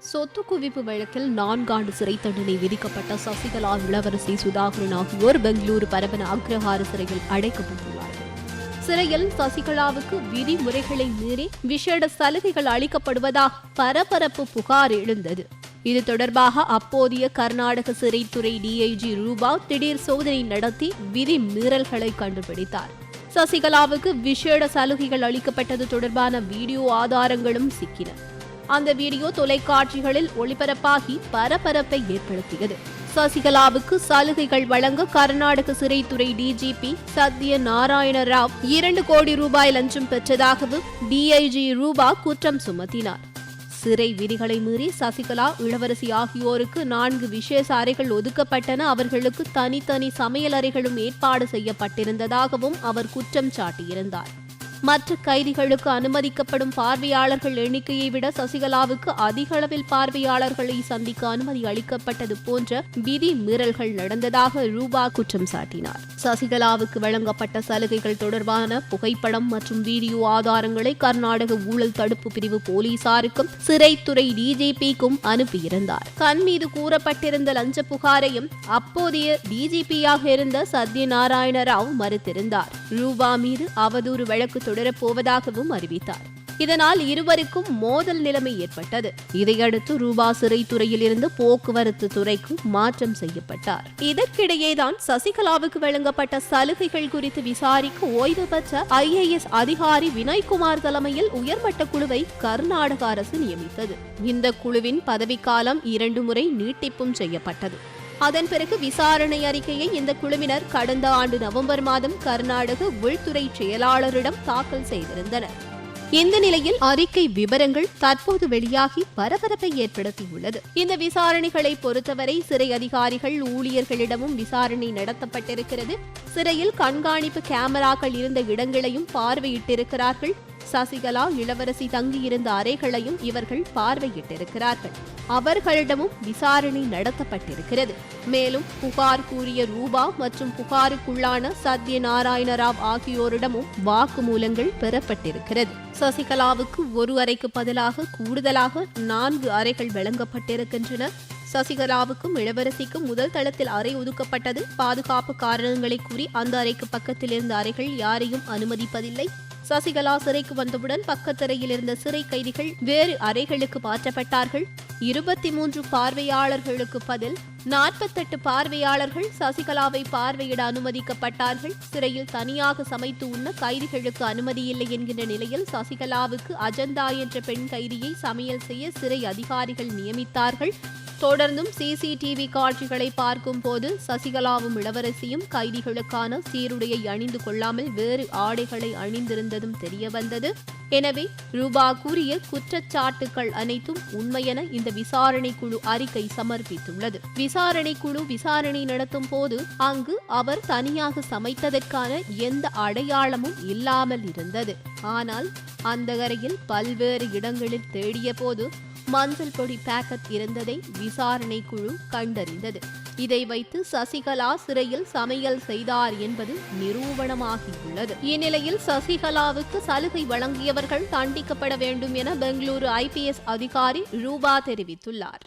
சொத்து குவிப்பு வழக்கில் நான்காண்டு சிறை தண்டனை விதிக்கப்பட்ட சசிகலா இளவரசி சுதாகரன் ஆகியோர் பெங்களூரு பரபன அக்ரஹார சிறையில் அடைக்கப்பட்டுள்ளார்கள். சிறையில் சசிகலாவுக்கு விதிமுறைகளை மீறி விசேட சலுகைகள் அளிக்கப்படுவதாக பரபரப்பு புகார் எழுந்தது. இது தொடர்பாக அப்போதைய கர்நாடக சிறைத்துறை டிஐஜி ரூபா திடீர் சோதனை நடத்தி விதி மீறல்களை கண்டுபிடித்தார். சசிகலாவுக்கு விசேட சலுகைகள் அளிக்கப்பட்டது தொடர்பான வீடியோ ஆதாரங்களும் சிக்கின. அந்த வீடியோ தொலைக்காட்சிகளில் ஒளிபரப்பாகி பரபரப்பை ஏற்படுத்தியது. சசிகலாவுக்கு சலுகைகள் வழங்க கர்நாடக சிறைத்துறை டிஜிபி சத்ய நாராயண ராவ் இரண்டு கோடி ரூபாய் லஞ்சம் பெற்றதாகவும் டிஐஜி ரூபா குற்றம் சுமத்தினார். சிறை விதிகளை மீறி சசிகலா இளவரசி ஆகியோருக்கு நான்கு விசேஷ அறைகள் ஒதுக்கப்பட்டன. அவர்களுக்கு தனித்தனி சமையல் அறைகளும் ஏற்பாடு செய்யப்பட்டிருந்ததாகவும் அவர் குற்றம் சாட்டியிருந்தார். மற்ற கைதிகளுக்கு அனுமதிக்கப்படும் பார்வையாளர்கள் எண்ணிக்கையை விட சசிகலாவுக்கு அதிக அளவில் பார்வையாளர்களை சந்திக்க அனுமதி அளிக்கப்பட்டது போன்ற விதி மீறல்கள் நடந்ததாக ரூபா குற்றம் சாட்டினார். சசிகலாவுக்கு வழங்கப்பட்ட சலுகைகள் தொடர்பான புகைப்படம் மற்றும் வீடியோ ஆதாரங்களை கர்நாடக ஊழல் தடுப்பு பிரிவு போலீசாருக்கும் சிறைத்துறை டிஜிபிக்கும் அனுப்பியிருந்தார். கண் மீது கூறப்பட்டிருந்த லஞ்ச புகாரையும் அப்போதைய டிஜிபியாக இருந்த சத்யநாராயண ராவ் மறுத்திருந்தார். ரூபா மீது அவதூறு வழக்கு தொடரப்போவதாகவும் அறிவித்தார். இதனால் இருவருக்கும் மோதல் நிலைமை ஏற்பட்டது. இதையடுத்து ரூபா சிறைத்துறையில் இருந்து போக்குவரத்து துறைக்கு மாற்றம் செய்யப்பட்டார். இதற்கிடையேதான் சசிகலாவுக்கு வழங்கப்பட்ட சலுகைகள் குறித்து விசாரிக்க ஓய்வு பெற்ற ஐஏஎஸ் அதிகாரி வினய்குமார் தலைமையில் உயர்மட்ட குழுவை கர்நாடக அரசு நியமித்தது. இந்த குழுவின் பதவிக்காலம் இரண்டு முறை நீட்டிப்பும் செய்யப்பட்டது. அதன் பிறகு விசாரணை அறிக்கையை இந்த குழுவினர் கடந்த ஆண்டு நவம்பர் மாதம் கர்நாடக உள்துறை செயலாளரிடம் தாக்கல் செய்திருந்தனர். இந்த நிலையில் அறிக்கை விவரங்கள் தற்போது வெளியாகி பரபரப்பை ஏற்படுத்தியுள்ளது. இந்த விசாரணைகளை பொறுத்தவரை சிறை அதிகாரிகள் ஊழியர்களிடமும் விசாரணை நடத்தப்பட்டிருக்கிறது. சிறையில் கண்காணிப்பு கேமராக்கள் இருந்த இடங்களையும் பார்வையிட்டிருக்கிறார்கள். சசிகலா இளவரசி தங்கியிருந்த அறைகளையும் இவர்கள் பார்வையிட்டிருக்கிறார்கள். அவர்களிடமும் விசாரணை நடத்தப்பட்டிருக்கிறது. மேலும் புகார் கூறிய ரூபா மற்றும் புகாருக்குள்ளான சத்யநாராயண ராவ் ஆகியோரிடமும் வாக்குமூலங்கள் பெறப்பட்டிருக்கிறது. சசிகலாவுக்கு ஒரு அறைக்கு பதிலாக கூடுதலாக நான்கு அறைகள் வழங்கப்பட்டிருக்கின்றன. சசிகலாவுக்கும் இளவரசிக்கும் முதல் தளத்தில் அறை ஒதுக்கப்பட்டது. பாதுகாப்பு காரணங்களை கூறி அந்த அறைக்கு பக்கத்தில் இருந்த அறைகள் யாரையும் அனுமதிப்பதில்லை. சசிகலா சிறைக்கு வந்தவுடன் பக்கத்தரையில் இருந்த சிறை கைதிகள் வேறு அறைகளுக்கு மாற்றப்பட்டார்கள். இருபத்தி மூன்று பார்வையாளர்களுக்கு பதில் நாற்பத்தெட்டு பார்வையாளர்கள் சசிகலாவை பார்வையிட அனுமதிக்கப்பட்டார்கள். சிறையில் தனியாக சமைத்து உண்ண கைதிகளுக்கு அனுமதி இல்லை என்கின்ற நிலையில் சசிகலாவுக்கு அஜந்தா என்ற பெண் கைதியை சமையல் செய்ய சிறை அதிகாரிகள் நியமித்தார்கள். தொடர்ந்தும் சிசிடிவி காட்சிகளை பார்க்கும் போது சசிகலாவும் இளவரசியும் கைதிகளுக்கான சீருடையை அணிந்து கொள்ளாமல் வேறு ஆடைகளை அணிந்திருந்ததும் தெரியவந்தது. எனவே ரூபா கூறிய குற்றச்சாட்டுகள் அனைத்தும் உண்மையென இந்த விசாரணை குழு அறிக்கை சமர்ப்பித்துள்ளது. விசாரணை குழு விசாரணை நடத்தும் போது அங்கு அவர் தனியாக சமைத்ததற்கான எந்த அடையாளமும் இல்லாமல் இருந்தது. ஆனால் அந்த அறையில் பல்வேறு இடங்களில் தேடிய போது மஞ்சள் பொடி பேக்கெட் இருந்ததை விசாரணை குழு கண்டறிந்தது. இதை வைத்து சசிகலா சிறையில் சமையல் செய்தார் என்பது நிரூபணமாகியுள்ளது. இந்நிலையில் சசிகலாவுக்கு சலுகை வழங்கியவர்கள் தண்டிக்கப்பட வேண்டும் என பெங்களூரு ஐபிஎஸ் அதிகாரி ரூபா தெரிவித்துள்ளார்.